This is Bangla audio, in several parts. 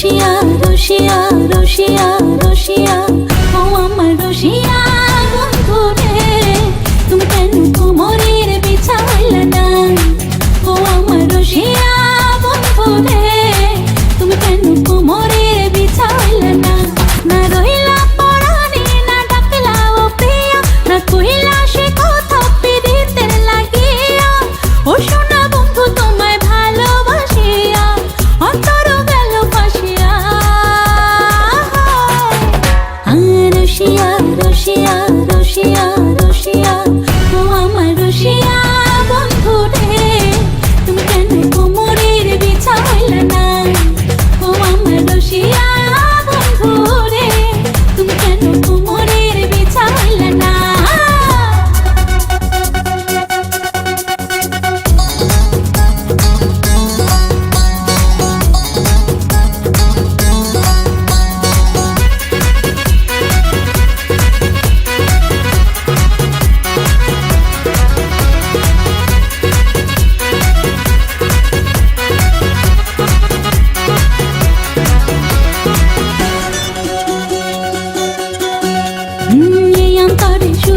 রসিয়া রসিয়া রসিয়া ও আমার রসিয়া বন্ধু রে, তুমি কেন কোমরের বিছা হইলে না ও আমার রসিয়া বন্ধু রে, তুমি কেন কোমরের বিছা না না রহিলা পরানি না ডাকলা ও প্রিয়া, না কহিলা সে রসিয়া রসিয়া রসিয়া রসিয়া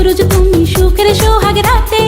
রোজ তুমি সুখের সোহাগ রাতে